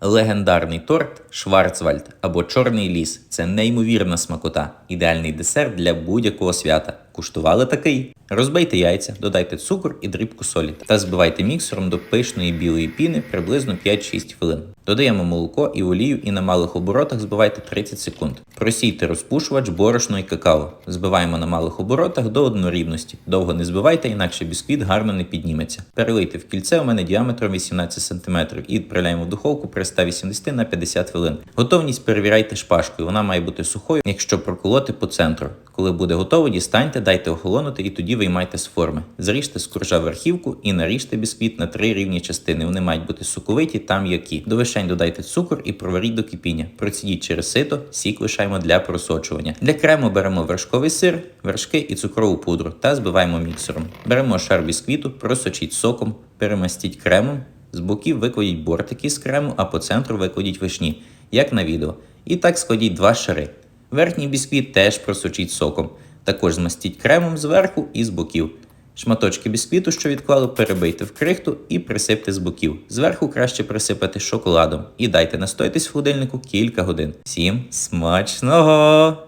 Легендарний торт Шварцвальд або Чорний ліс це неймовірна смакота, ідеальний десерт для будь-якого свята. Куштували такий? Розбийте яйця, додайте цукор і дрібку солі та збивайте міксером до пишної білої піни приблизно 5-6 хвилин. Додаємо молоко і олію і на малих оборотах збивайте 30 секунд. Просійте розпушувач, борошно і какао. Збиваємо на малих оборотах до однорідності. Довго не збивайте, інакше бісквіт гарно не підніметься. Перелийте в кільце у мене діаметром 18 см і відправляємо в духовку при 180 на 50 хвилин. Готовність перевіряйте шпажкою. Вона має бути сухою, якщо проколоти по центру. Коли буде готово, дістаньте, дайте охолонути і тоді виймайте з форми. Зріжте з коржа верхівку і наріжте бісквіт на три рівні частини. Вони мають бути соковиті та м'які. До вишень додайте цукор і проваріть до кипіння. Процідіть через сито, сік лишаємо для просочування. Для крему беремо вершковий сир, вершки і цукрову пудру та збиваємо міксером. Беремо шар бісквіту, просочіть соком, перемастіть кремом. З боків викладіть бортики з крему, а по центру викладіть вишні, як на відео. І так складіть два шари. Верхній бісквіт теж просочіть соком. Також змастіть кремом зверху і з боків. Шматочки бісквіту, що відклали, перебийте в крихту і присипте з боків. Зверху краще присипати шоколадом і дайте настоятись в холодильнику кілька годин. Всім смачного!